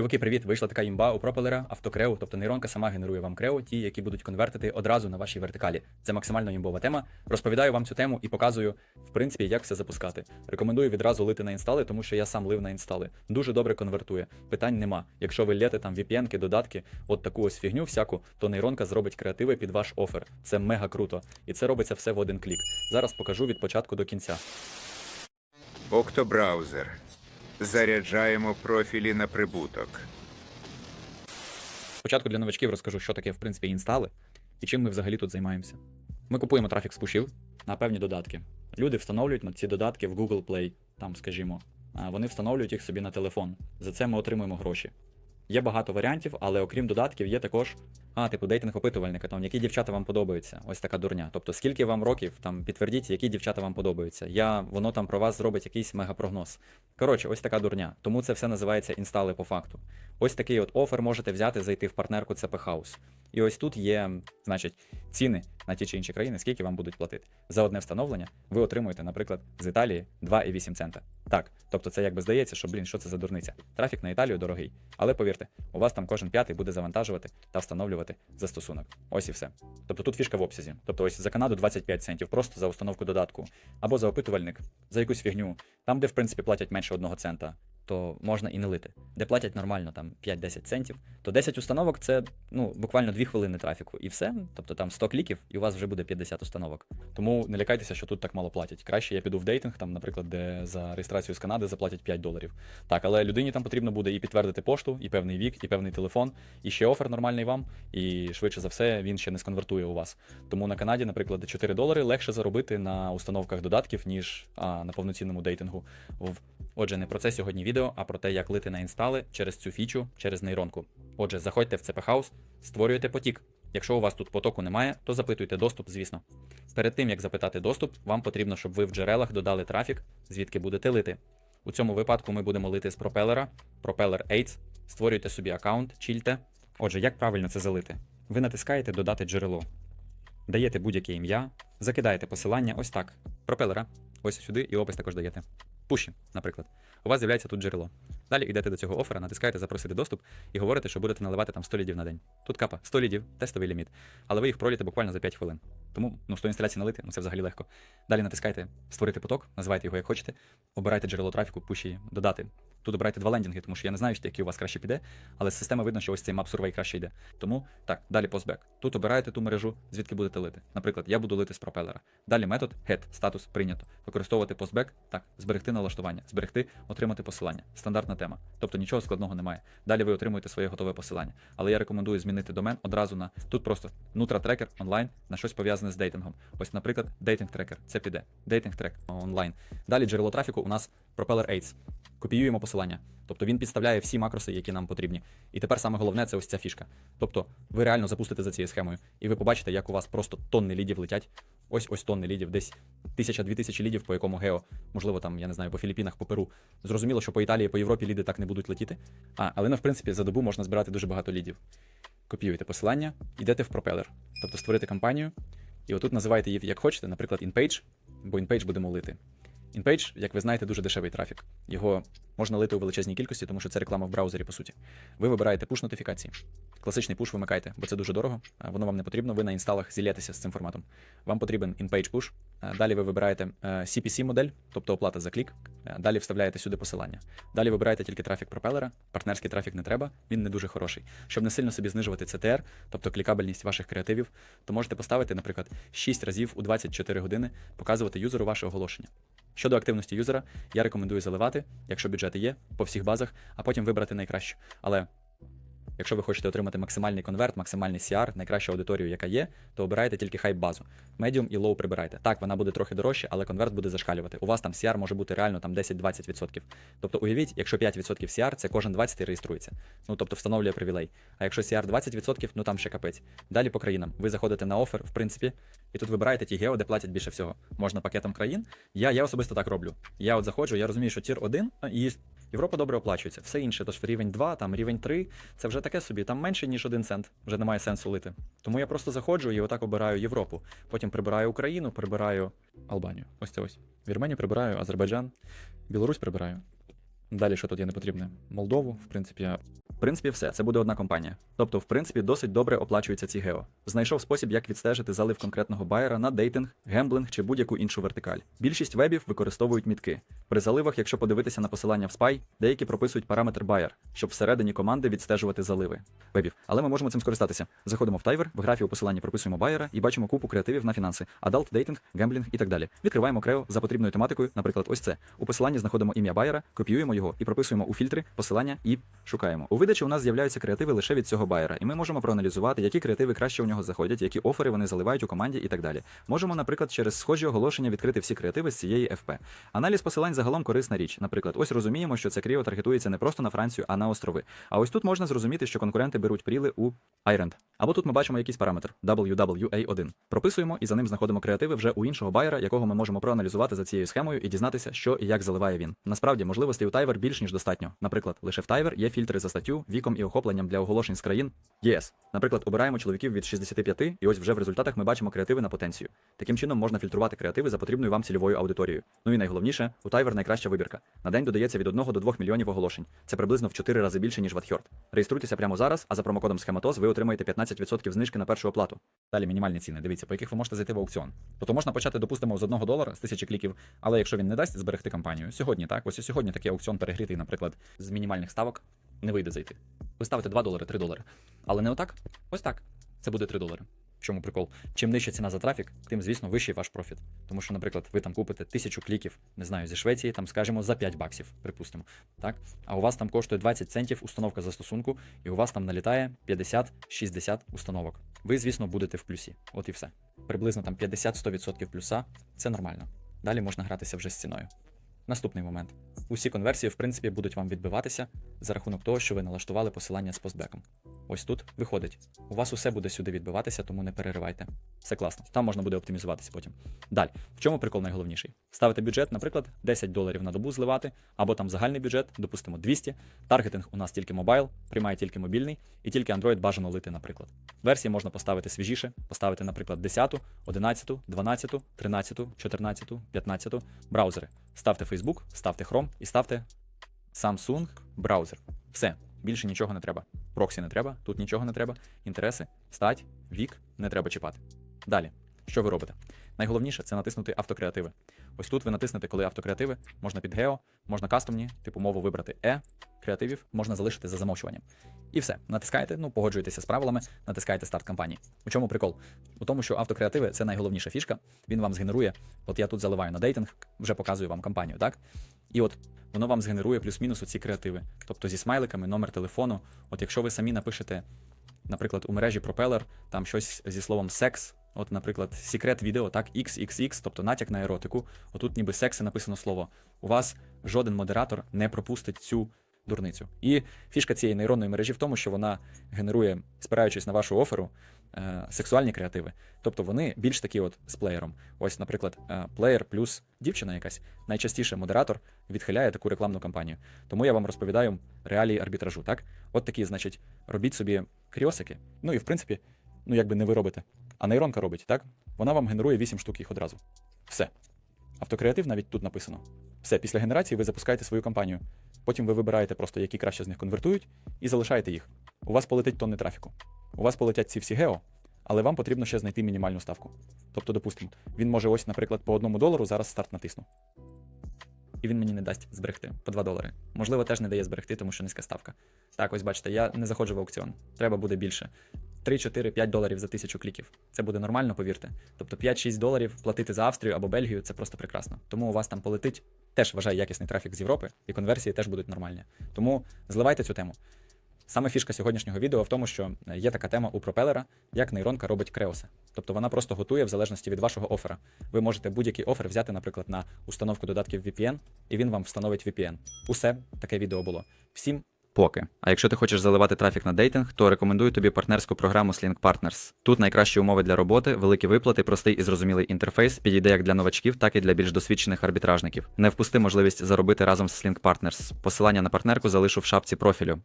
Чуваки, привіт! Вийшла така імба у пропелера, автокреу, тобто нейронка сама генерує вам крео, ті, які будуть конвертити одразу на вашій вертикалі. Це максимально імбова тема. Розповідаю вам цю тему і показую, в принципі, як все запускати. Рекомендую відразу лити на інстали, тому що я сам лив на інстали. Дуже добре конвертує. Питань нема. Якщо ви лєте там VPN-ки, додатки, от таку ось фігню всяку, то нейронка зробить креативи під ваш офер. Це мега круто. І це робиться все в один клік. Зараз покажу від початку до кінця. Октобраузер. Заряджаємо профілі на прибуток. Спочатку для новачків розкажу, що таке в принципі інстали і чим ми взагалі тут займаємося. Ми купуємо трафік з пушів на певні додатки. Люди встановлюють на ці додатки в Google Play, там, скажімо, вони встановлюють їх собі на телефон. За це ми отримуємо гроші. Є багато варіантів, але окрім додатків, є також. А, типу, дейтинг опитувальника, там які дівчата вам подобаються. Ось така дурня. Тобто, скільки вам років, там підтвердіть, які дівчата вам подобаються. Я, воно там про вас зробить якийсь мегапрогноз. Коротше, ось така дурня. Тому це все називається інстали по факту. Ось такий от офер можете взяти, зайти в партнерку CP House. І ось тут є, значить, ціни на ті чи інші країни, скільки вам будуть платити. За одне встановлення ви отримуєте, наприклад, з Італії 2,8 цента. Так, тобто це якби здається, що, блін, що це за дурниця. Трафік на Італію дорогий. Але повірте, у вас там кожен п'ятий буде завантажувати та встановлювати застосунок. Ось і все. Тобто тут фішка в обсязі. Тобто ось за Канаду 25 центів, просто за установку додатку, або за опитувальник, за якусь фігню. Там, де в принципі платять менше одного цента, то можна і не лити. Де платять нормально там 5-10 центів, то 10 установок це ну буквально 2 хвилини трафіку, і все. Тобто там 100 кліків, і у вас вже буде 50 установок. Тому не лякайтеся, що тут так мало платять. Краще я піду в дейтинг, там, наприклад, де за реєстрацію з Канади заплатять 5 доларів. Так, але людині там потрібно буде і підтвердити пошту, і певний вік, і певний телефон, і ще офер нормальний вам, і швидше за все він ще не сконвертує у вас. Тому на Канаді, наприклад, 4 долари легше заробити на установках додатків, ніж а, на повноцінному дейтингу. В Отже, не про це сьогодні відео, а про те, як лити на інстали через цю фічу, через нейронку. Отже, заходьте в CP House, створюєте потік. Якщо у вас тут потоку немає, то запитуйте доступ, звісно. Перед тим як запитати доступ, вам потрібно, щоб ви в джерелах додали трафік, звідки будете лити. У цьому випадку ми будемо лити з пропелера, пропелер AIDS, створюйте собі аккаунт, чільте. Отже, як правильно це залити? Ви натискаєте Додати джерело, даєте будь-яке ім'я, закидаєте посилання ось так. Пропелера, ось сюди, і опис також даєте. Пуші, наприклад. У вас з'являється тут джерело. Далі йдете до цього оффера, натискаєте запросити доступ і говорите, що будете наливати там 100 лідів на день. Тут капа 100 лідів, тестовий ліміт. Але ви їх проліте буквально за 5 хвилин. Тому ну 100 інсталяцій налити, ну це взагалі легко. Далі натискайте створити поток, називайте його як хочете, обирайте джерело трафіку, пуші, додати. Тут обирайте два лендінги, тому що я не знаю, який у вас краще піде, але з системи видно, що ось цей map survey краще йде. Тому так, далі постбек. Тут обираєте ту мережу, звідки будете лити. Наприклад, я буду лити з пропелера. Далі метод get, статус прийнято. Використовувати постбек, так, зберегти налаштування, зберегти, отримати посилання. Стандартна тема. Тобто нічого складного немає. Далі ви отримуєте своє готове посилання. Але я рекомендую змінити домен одразу на тут просто Nutra Tracker онлайн на щось пов'язане з дейтингом. Ось, наприклад, дейтинг трекер. Це піде. Дейтинг трек онлайн. Далі джерело трафіку у нас Propeller AIDS. Копіюємо посилання. Тобто він підставляє всі макроси, які нам потрібні. І тепер саме головне це ось ця фішка. Тобто ви реально запустите за цією схемою, і ви побачите, як у вас просто тонни лідів летять. Ось ось тонни лідів, десь тисяча-дві тисячі лідів, по якому гео, можливо, там, я не знаю, по Філіппінах, по Перу. Зрозуміло, що по Італії, по Європі ліди так не будуть летіти. А, але ну, в принципі, за добу можна збирати дуже багато лідів. Копіюєте посилання, йдете в пропелер, тобто створити кампанію, і отут називаєте її як хочете, наприклад, InPage, бо InPage будемо лити. InPage, як ви знаєте, дуже дешевий трафік. Його можна лити у величезній кількості, тому що це реклама в браузері, по суті. Ви вибираєте пуш нотифікації. Класичний пуш вимикайте, бо це дуже дорого, воно вам не потрібно. Ви на інсталах зілєтеся з цим форматом. Вам потрібен InPage push. Е, Далі ви вибираєте е, CPC модель, тобто оплата за клік. Е, Далі вставляєте сюди посилання. Далі вибираєте тільки трафік пропелера. Партнерський трафік не треба, він не дуже хороший. Щоб не сильно собі знижувати CTR, тобто клікабельність ваших креативів, то можете поставити, наприклад, 6 разів у 24 години показувати юзеру ваше оголошення. Щодо активності юзера, я рекомендую заливати, якщо бюджети є, по всіх базах, а потім вибрати найкраще. Але якщо ви хочете отримати максимальний конверт, максимальний CR, найкращу аудиторію, яка є, то обирайте тільки хайп базу. Medium і low прибирайте. Так, вона буде трохи дорожче, але конверт буде зашкалювати. У вас там CR може бути реально там 10-20%. Тобто уявіть, якщо 5% CR, це кожен 20 реєструється. Ну тобто встановлює привілей. А якщо CR 20%, ну там ще капець. Далі по країнам. Ви заходите на офер, в принципі, і тут вибираєте ті гео, де платять більше всього. Можна пакетом країн. Я, я особисто так роблю. Я от заходжу, я розумію, що тір 1 і Європа добре оплачується. Все інше, тож рівень 2, там рівень 3, це вже таке собі, там менше, ніж 1 цент. Вже немає сенсу лити. Тому я просто заходжу і отак обираю Європу. Потім прибираю Україну, прибираю Албанію. Ось це ось. Вірменію прибираю, Азербайджан, Білорусь прибираю. Далі, що тут є не потрібне? Молдову, в принципі, В принципі, все, це буде одна компанія. Тобто, в принципі, досить добре оплачуються ці гео. Знайшов спосіб, як відстежити залив конкретного байера на дейтинг, гемблинг чи будь-яку іншу вертикаль. Більшість вебів використовують мітки. При заливах, якщо подивитися на посилання в спай, деякі прописують параметр байер, щоб всередині команди відстежувати заливи вебів. Але ми можемо цим скористатися. Заходимо в тайвер, в графі у посиланні прописуємо байера і бачимо купу креативів на фінанси, адалт, дейтинг, гемблінг і так далі. Відкриваємо крео за потрібною тематикою, наприклад, ось це. У посиланні знаходимо ім'я байера, копіюємо його і прописуємо у фільтри посилання і шукаємо. У видачі у нас з'являються креативи лише від цього байера, і ми можемо проаналізувати, які креативи краще у нього заходять, які офери вони заливають у команді і так далі. Можемо, наприклад, через схожі оголошення відкрити всі креативи з цієї FP. Аналіз посилань загалом корисна річ. Наприклад, ось розуміємо, що це кріо таргетується не просто на Францію, а на острови. А ось тут можна зрозуміти, що конкуренти беруть пріли у Ireland. Або тут ми бачимо якийсь параметр WWA1. Прописуємо і за ним знаходимо креативи вже у іншого байера, якого ми можемо проаналізувати за цією схемою і дізнатися, що і як заливає він. Насправді можливостей у Тайвер більш ніж достатньо. Наприклад, лише в Тайвер є фільтри за статтю, віком і охопленням для оголошень з країн ЄС. Наприклад, обираємо чоловіків від 65, і ось вже в результатах ми бачимо креативи на потенцію. Таким чином можна фільтрувати креативи за потрібною вам цільовою аудиторією. Ну і найголовніше, у Тайвер найкраща вибірка. На день додається від 1 до 2 мільйонів оголошень. Це приблизно в 4 рази більше, ніж в AdHerd. Реєструйтеся прямо зараз, а за промокодом Схематоз ви отримаєте 15% знижки на першу оплату. Далі мінімальні ціни. Дивіться, по яких ви можете зайти в аукціон. Тобто можна почати, допустимо, з 1 долара з тисячі кліків, але якщо він не дасть зберегти кампанію, сьогодні так, ось і сьогодні такий аукціон перегрітий, наприклад, з мінімальних ставок не вийде зайти. Ви ставите 2 долари, 3 долари. Але не отак, ось так. Це буде 3 долари. В чому прикол? Чим нижча ціна за трафік, тим, звісно, вищий ваш профіт. Тому що, наприклад, ви там купите тисячу кліків, не знаю, зі Швеції, там, скажімо, за 5 баксів, припустимо. Так? А у вас там коштує 20 центів установка застосунку, і у вас там налітає 50-60 установок. Ви, звісно, будете в плюсі. От і все. Приблизно там 50-100% плюса це нормально. Далі можна гратися вже з ціною. Наступний момент. Усі конверсії, в принципі, будуть вам відбиватися за рахунок того, що ви налаштували посилання з постбеком. Ось тут виходить. У вас усе буде сюди відбиватися, тому не переривайте. Все класно. Там можна буде оптимізуватися потім. Далі, в чому прикол найголовніший? Ставити бюджет, наприклад, 10 доларів на добу зливати, або там загальний бюджет, допустимо, 200. Таргетинг у нас тільки мобайл, приймає тільки мобільний, і тільки Android бажано лити, наприклад. Версії можна поставити свіжіше, поставити, наприклад, 10, 11, 12, 13, 14, 15 браузери. Ставте Facebook, ставте Chrome і ставте Samsung браузер. Все, більше нічого не треба. Проксі не треба, тут нічого не треба. Інтереси, стать, вік не треба чіпати. Далі, що ви робите? Найголовніше це натиснути автокреативи. Ось тут ви натиснете, коли автокреативи, можна під гео, можна кастомні, типу мову вибрати E, креативів, можна залишити за замовчуванням. І все. Натискаєте, ну погоджуєтеся з правилами, натискаєте старт кампанії. У чому прикол? У тому, що автокреативи це найголовніша фішка. Він вам згенерує. От я тут заливаю на дейтинг, вже показую вам кампанію, так? І от воно вам згенерує плюс-мінус оці креативи. Тобто зі смайликами, номер телефону. От якщо ви самі напишете, наприклад, у мережі Propeller, там щось зі словом секс. От, наприклад, секрет відео, так, XXX, тобто натяк на еротику. Отут ніби секси написано слово. У вас жоден модератор не пропустить цю дурницю. І фішка цієї нейронної мережі в тому, що вона генерує, спираючись на вашу оферу, е, сексуальні креативи. Тобто вони більш такі от з плеєром. Ось, наприклад, е, плеєр плюс дівчина якась. Найчастіше модератор відхиляє таку рекламну кампанію. Тому я вам розповідаю реалії арбітражу. Так, от такі, значить, робіть собі кріосики. Ну і в принципі, ну якби не ви робите. А нейронка робить, так? Вона вам генерує 8 штук їх одразу. Все. Автокреатив навіть тут написано. Все, після генерації ви запускаєте свою кампанію. Потім ви вибираєте просто, які краще з них конвертують, і залишаєте їх. У вас полетить тонни трафіку. У вас полетять ці всі гео, але вам потрібно ще знайти мінімальну ставку. Тобто, допустимо, він може ось, наприклад, по одному долару зараз старт натисну. І він мені не дасть зберегти по 2 долари. Можливо, теж не дає зберегти, тому що низька ставка. Так, ось бачите, я не заходжу в аукціон. Треба буде більше. 3, 4, 5 доларів за тисячу кліків. Це буде нормально, повірте. Тобто 5-6 доларів платити за Австрію або Бельгію це просто прекрасно. Тому у вас там полетить теж вважаю якісний трафік з Європи, і конверсії теж будуть нормальні. Тому зливайте цю тему. Саме фішка сьогоднішнього відео в тому, що є така тема у пропелера, як нейронка робить креоси. Тобто вона просто готує в залежності від вашого оффера. Ви можете будь-який офер взяти, наприклад, на установку додатків VPN, і він вам встановить VPN. Усе таке відео було. Всім поки. А якщо ти хочеш заливати трафік на дейтинг, то рекомендую тобі партнерську програму Slink Partners. Тут найкращі умови для роботи, великі виплати, простий і зрозумілий інтерфейс підійде як для новачків, так і для більш досвідчених арбітражників. Не впусти можливість заробити разом з Slink Partners. Посилання на партнерку залишу в шапці профілю.